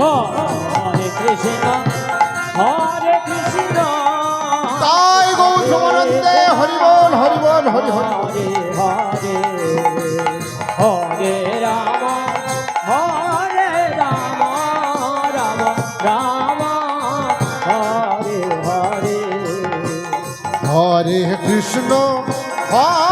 হরে কৃষ্ণ হরে কৃষ্ণ। তাই গৌরমানন্দে হরিবল হরিবল হরি হরি হরে হরে হরে রাম হরে রাম রাম রাম হরে হরে। হরে কৃষ্ণ হরে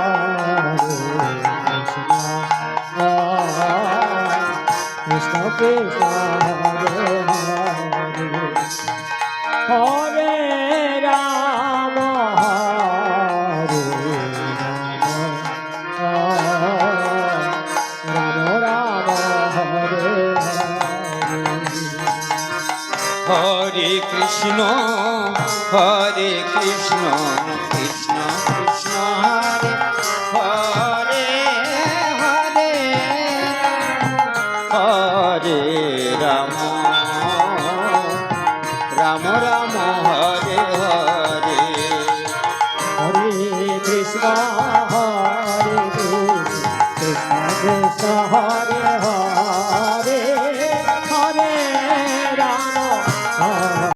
থাকতে হরে রাম হরে রাম রাম হরে হরে কৃষ্ণ হরে কৃষ্ণ কৃষ্ণ কৃষ্ণ, হরে হরে